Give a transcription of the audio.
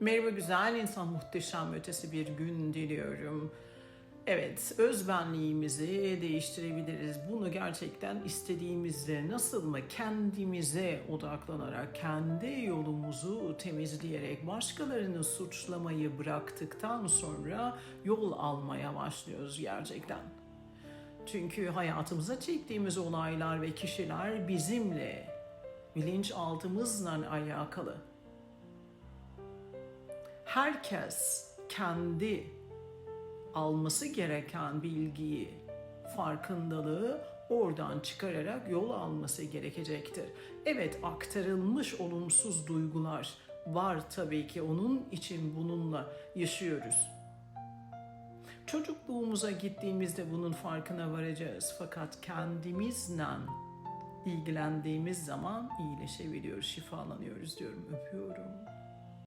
Merhaba güzel insan, muhteşem ötesi bir gün diliyorum. Evet, özbenliğimizi değiştirebiliriz. Bunu gerçekten istediğimizde nasıl mı kendimize odaklanarak, kendi yolumuzu temizleyerek, başkalarını suçlamayı bıraktıktan sonra yol almaya başlıyoruz gerçekten. Çünkü hayatımıza çektiğimiz olaylar ve kişiler bizimle, bilinçaltımızla alakalı herkes kendi alması gereken bilgiyi, farkındalığı oradan çıkararak yol alması gerekecektir. Evet aktarılmış olumsuz duygular var tabii ki onun için bununla yaşıyoruz. Çocukluğumuza gittiğimizde bunun farkına varacağız. Fakat kendimizle ilgilendiğimiz zaman iyileşebiliyoruz, şifalanıyoruz diyorum. Öpüyorum.